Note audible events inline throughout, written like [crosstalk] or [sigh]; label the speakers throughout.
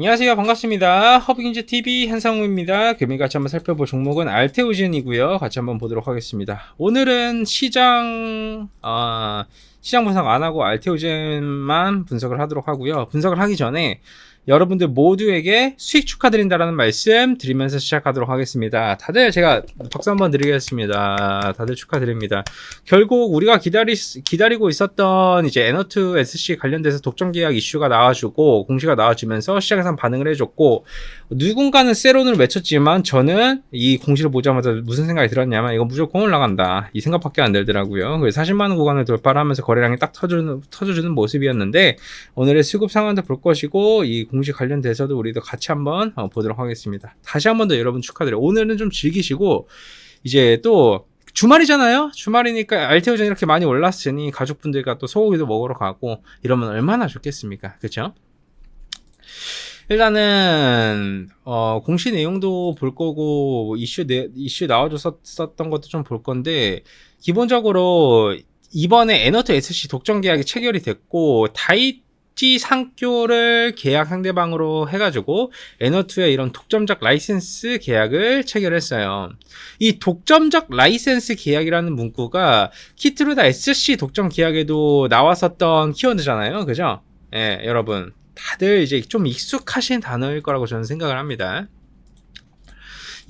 Speaker 1: 안녕하세요. 반갑습니다. 허브గిం즈TV 한상우입니다. 금일 같이 한번 살펴볼 종목은 알테오젠이고요. 같이 한번 보도록 하겠습니다. 오늘은 시장, 어, 시장 분석 안 하고 알테오젠만 분석을 하도록 하고요. 분석을 하기 전에 여러분들 모두에게 수익 축하드린다라는 말씀 드리면서 시작하도록 하겠습니다. 다들 제가 박수 한번 드리겠습니다. 다들 축하드립니다. 결국 우리가 기다리, 기다리고 있었던 이제 에너트 SC 관련돼서 독점 계약 이슈가 나와주고 공시가 나와주면서 시장에서 반응을 해줬고 누군가는 세론을 외쳤지만 저는 이 공시를 보자마자 무슨 생각이 들었냐면 이거 무조건 올라간다 이 생각밖에 안 들더라고요. 그래서 40만 원 구간을 돌파를 하면서 거래량이 딱 터주는, 터져주는 모습이었는데 오늘의 수급 상황도 볼 것이고 이 공시 관련돼서도 우리도 같이 한번 어, 보도록 하겠습니다. 다시 한 번 더 여러분 축하드려요. 오늘은 좀 즐기시고 이제 또 주말이잖아요. 주말이니까 알테오전 이렇게 많이 올랐으니 가족분들과 또 소고기도 먹으러 가고 이러면 얼마나 좋겠습니까? 그렇죠? 일단은 어, 공시 내용도 볼 거고 뭐 이슈 내, 이슈 나와줬었던 것도 좀 볼 건데 기본적으로 이번에 에너트 SC 독점 계약이 체결이 됐고 다이 지 상교를 계약 상대방으로 해가지고 에너투의 이런 독점적 라이센스 계약을 체결했어요. 이 독점적 라이센스 계약이라는 문구가 키트루다 SC 독점 계약에도 나왔었던 키워드잖아요. 그죠? 예, 여러분. 다들 이제 좀 익숙하신 단어일 거라고 저는 생각을 합니다.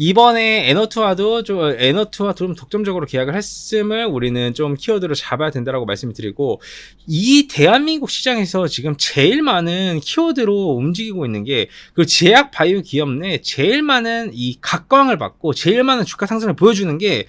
Speaker 1: 이번에 에너투와도 좀 에너투와 좀 독점적으로 계약을 했음을 우리는 좀 키워드로 잡아야 된다라고 말씀을 드리고 이 대한민국 시장에서 지금 제일 많은 키워드로 움직이고 있는 게 그 제약 바이오 기업 내 제일 많은 이 각광을 받고 제일 많은 주가 상승을 보여주는 게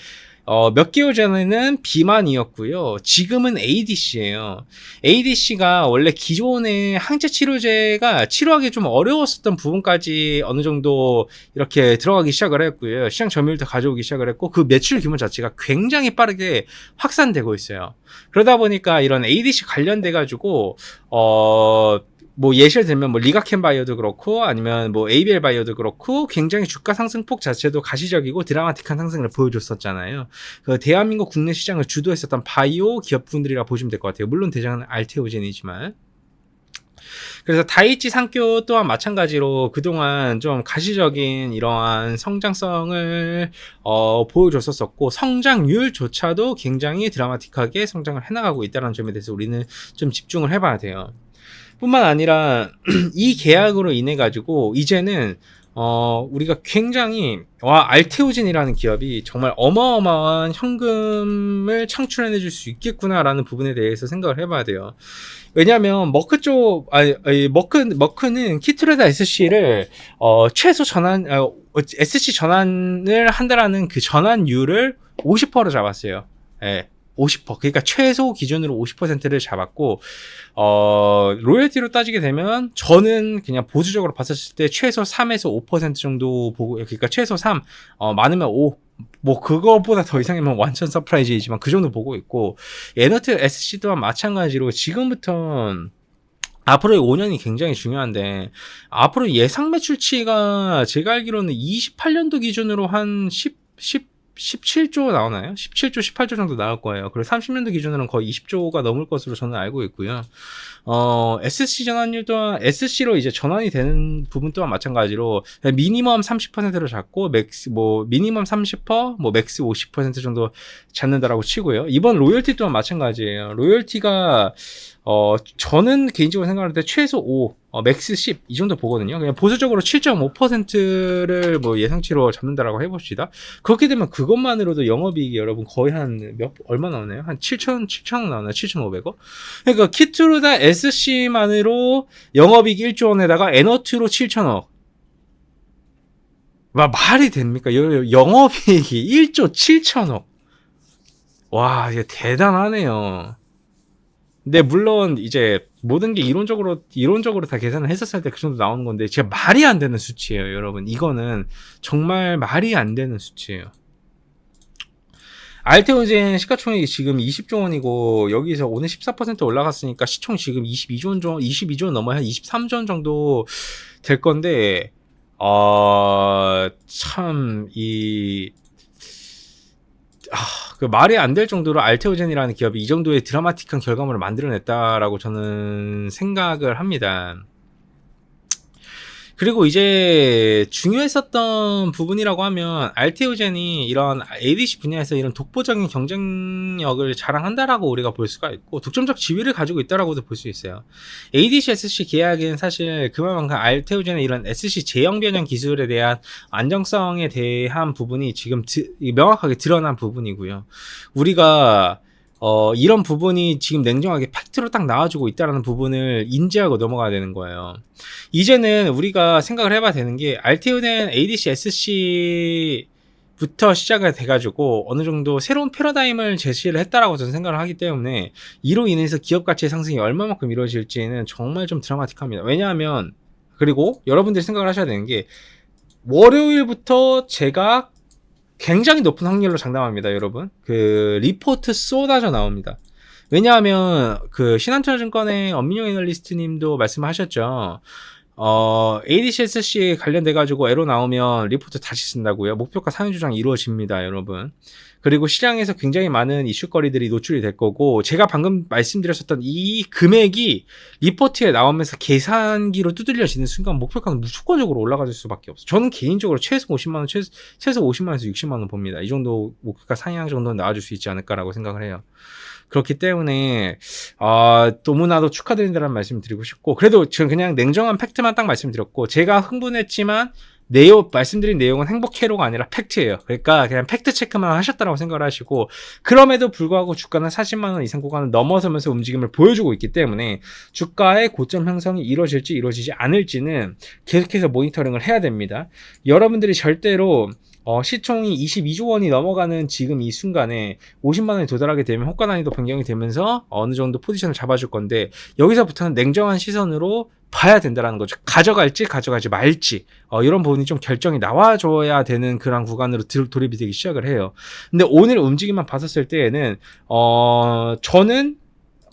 Speaker 1: 어, 몇 개월 전에는 비만이었고요. 지금은 ADC예요. ADC가 원래 기존의 항체 치료제가 치료하기 좀 어려웠었던 부분까지 어느 정도 이렇게 들어가기 시작을 했고요. 시장 점유율도 가져오기 시작을 했고 그 매출 규모 자체가 굉장히 빠르게 확산되고 있어요. 그러다 보니까 이런 ADC 관련돼 가지고 어 뭐 예시를 들면 뭐 리가켄 바이오도 그렇고 아니면 뭐 ABL 바이오도 그렇고 굉장히 주가 상승폭 자체도 가시적이고 드라마틱한 상승을 보여줬었잖아요. 그 대한민국 국내 시장을 주도했었던 바이오 기업분들이라 보시면 될 것 같아요. 물론 대장은 알테오젠이지만. 그래서 다이치 상교 또한 마찬가지로 그동안 좀 가시적인 이러한 성장성을 어, 보여줬었었고 성장률조차도 굉장히 드라마틱하게 성장을 해나가고 있다는 점에 대해서 우리는 좀 집중을 해봐야 돼요. 뿐만 아니라 [clears throat] 이 계약으로 인해 가지고 이제는 어, 우리가 굉장히, 와, 알테오진이라는 기업이 정말 어마어마한 현금을 창출해내 줄 수 있겠구나라는 부분에 대해서 생각을 해봐야 돼요. 왜냐하면 머크 쪽, 아니 머크 머크는 키트레다 SC를 어, 최소 전환, 어, SC 전환을 한다라는 그 전환율을 50%로 잡았어요. 예. 50%. 그러니까 최소 기준으로 50%를 잡았고, 어, 로열티로 따지게 되면 저는 그냥 보수적으로 봤었을 때 최소 3에서 5% 정도 보고, 그러니까 최소 3, 어, 많으면 5, 뭐 그거보다 더 이상이면 완전 서프라이즈이지만 그 정도 보고 있고 에너트 SC 또한 마찬가지로 지금부터 앞으로의 5년이 굉장히 중요한데 앞으로 예상 매출치가 제가 알기로는 28년도 기준으로 한 10, 10 17조 나오나요? 17조, 18조 정도 나올 거예요. 그리고 30년도 기준으로는 거의 20조가 넘을 것으로 저는 알고 있고요. 어, SC 전환율 또한, SC로 이제 전환이 되는 부분 또한 마찬가지로, 미니멈 30%로 잡고, 맥스, 뭐, 미니멈 30%, 뭐, 맥스 50% 정도 잡는다라고 치고요. 이번 로열티 또한 마찬가지예요. 로열티가, 어, 저는 개인적으로 생각할 때 최소 5, 어, 맥스 10, 이 정도 보거든요. 그냥 보수적으로 7.5%를 뭐 예상치로 잡는다라고 해봅시다. 그렇게 되면 그것만으로도 영업이익이 여러분 거의 한 몇, 얼마 나오나요? 한 7천, 7천 원 나오나요? 7,500원? 그러니까 키트루다 SC만으로 영업이익 1조 원에다가 에너트로 7천억. 와, 말이 됩니까? 영업이익이 1조 7천억. 와, 이게 대단하네요. 근데 물론 이제 모든 게 이론적으로 이론적으로 다 계산을 했었을 때 그 정도 나오는 건데 진짜 말이 안 되는 수치예요, 여러분. 이거는 정말 말이 안 되는 수치예요. 알테오젠 시가총액이 지금 20조 원이고 여기서 오늘 14% 올라갔으니까 시총 지금 22조 원 정도 22조 원 넘어야 한 23조 원 정도 될 건데 어참이 아, 그 말이 안 될 정도로 알테오젠이라는 기업이 이 정도의 드라마틱한 결과물을 만들어냈다라고 저는 생각을 합니다. 그리고 이제 중요했었던 부분이라고 하면 알테오젠이 이런 ADC 분야에서 이런 독보적인 경쟁력을 자랑한다라고 우리가 볼 수가 있고 독점적 지위를 가지고 있다라고도 볼 수 있어요. ADC SC 계약은 사실 그만큼 알테오젠의 이런 SC 제형 변형 기술에 대한 안정성에 대한 부분이 지금 드- 명확하게 드러난 부분이고요. 우리가 어, 이런 부분이 지금 냉정하게 팩트로 딱 나와주고 있다라는 부분을 인지하고 넘어가야 되는 거예요. 이제는 우리가 생각을 해봐야 되는 게 알테오는 ADC SC 부터 시작이 돼가지고 어느 정도 새로운 패러다임을 제시를 했다라고 저는 생각을 하기 때문에 이로 인해서 기업 가치의 상승이 얼마만큼 이루어질지는 정말 좀 드라마틱합니다. 왜냐하면 그리고 여러분들이 생각을 하셔야 되는 게 월요일부터 제가 굉장히 높은 확률로 장담합니다, 여러분. 그 리포트 쏟아져 나옵니다. 왜냐하면 그 신한투자증권의 엄민용 애널리스트님도 말씀하셨죠. 어, ADCSC 관련돼 가지고 에러 나오면 리포트 다시 쓴다고요. 목표가 조정이 이루어집니다, 여러분. 그리고 시장에서 굉장히 많은 이슈거리들이 노출이 될 거고 제가 방금 말씀드렸었던 이 금액이 리포트에 나오면서 계산기로 두들려지는 순간 목표가는 무조건적으로 올라갈 수밖에 없어요. 저는 개인적으로 최소 50만 원, 최소, 최소 50만 원에서 60만 원 봅니다. 이 정도 목표가 상향 정도는 나와줄 수 있지 않을까라고 생각을 해요. 그렇기 때문에 아, 너무나도 축하드린다는 말씀 드리고 싶고 그래도 저는 그냥 냉정한 팩트만 딱 말씀드렸고 제가 흥분했지만 내용 말씀드린 내용은 행복해로가 아니라 팩트예요. 그러니까 그냥 팩트 체크만 하셨다라고 생각을 하시고 그럼에도 불구하고 주가는 40만 원 이상 구간을 넘어서면서 움직임을 보여주고 있기 때문에 주가의 고점 형성이 이루어질지 이루어지지 않을지는 계속해서 모니터링을 해야 됩니다. 여러분들이 절대로 어, 시총이 22조 원이 넘어가는 지금 이 순간에 50만 원에 도달하게 되면 호가 난이도 변경이 되면서 어느 정도 포지션을 잡아줄 건데 여기서부터는 냉정한 시선으로 봐야 된다라는 거죠. 가져갈지 가져가지 말지 어, 이런 부분이 좀 결정이 나와줘야 되는 그런 구간으로 들- 돌입이 되기 시작을 해요. 근데 오늘 움직임만 봤었을 때에는 어, 저는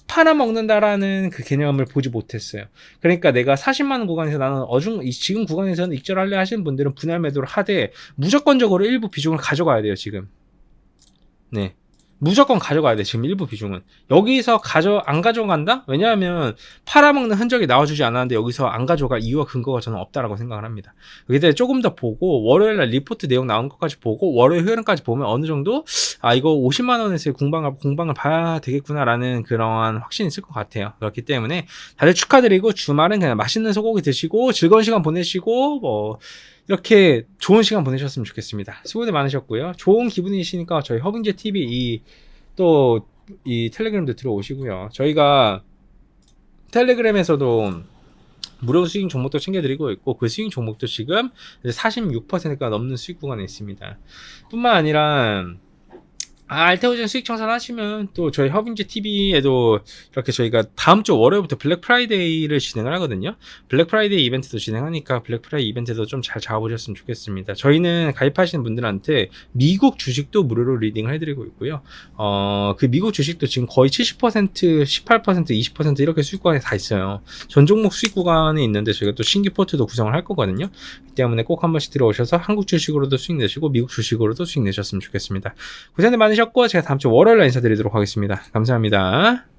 Speaker 1: 팔아먹는다라는 그 개념을 보지 못했어요. 그러니까 내가 40만 원 구간에서 나는 어중 이 지금 구간에서는 익절할래 하시는 분들은 분할 매도를 하되 무조건적으로 일부 비중을 가져가야 돼요 지금. 네. 무조건 가져가야 돼 지금 일부 비중은 여기서 가져 안 가져간다 왜냐하면 팔아먹는 흔적이 나와주지 않았는데 여기서 안 가져갈 이유와 근거가 저는 없다라고 생각을 합니다 대해 조금 더 보고 월요일날 리포트 내용 나온 것까지 보고 월요일 흐름까지 보면 어느 정도 아 이거 50만 원에서의 공방을 공방을 봐야 되겠구나라는 그러한 확신이 있을 것 같아요 그렇기 때문에 다들 축하드리고 주말은 그냥 맛있는 소고기 드시고 즐거운 시간 보내시고 뭐 이렇게 좋은 시간 보내셨으면 좋겠습니다. 수고들 많으셨고요. 좋은 기분이시니까 저희 허빙제 TV 이 또 이 텔레그램도 들어오시고요. 저희가 텔레그램에서도 무료 수익 종목도 챙겨드리고 있고 그 수익 종목도 지금 46%가 넘는 수익 구간에 있습니다. 뿐만 아니라 아, 알테오젠 수익 청산 하시면 또 저희 허빙제 TV에도 이렇게 저희가 다음 주 월요일부터 블랙 프라이데이를 진행을 하거든요. 블랙 프라이데이 이벤트도 진행하니까 블랙 프라이데이 이벤트도 좀 잘 잡아보셨으면 좋겠습니다. 저희는 가입하시는 분들한테 미국 주식도 무료로 리딩을 해드리고 있고요. 어, 그 미국 주식도 지금 거의 70%, 18%, 20% 이렇게 수익 구간에 다 있어요. 전 종목 수익 구간에 있는데 저희가 또 신규 포트도 구성을 할 거거든요. 그 때문에 꼭 한 번씩 들어오셔서 한국 주식으로도 수익 내시고 미국 주식으로도 수익 내셨으면 좋겠습니다. 고생들 많으셨 고 제가 다음 주 월요일에 인사드리도록 하겠습니다. 감사합니다.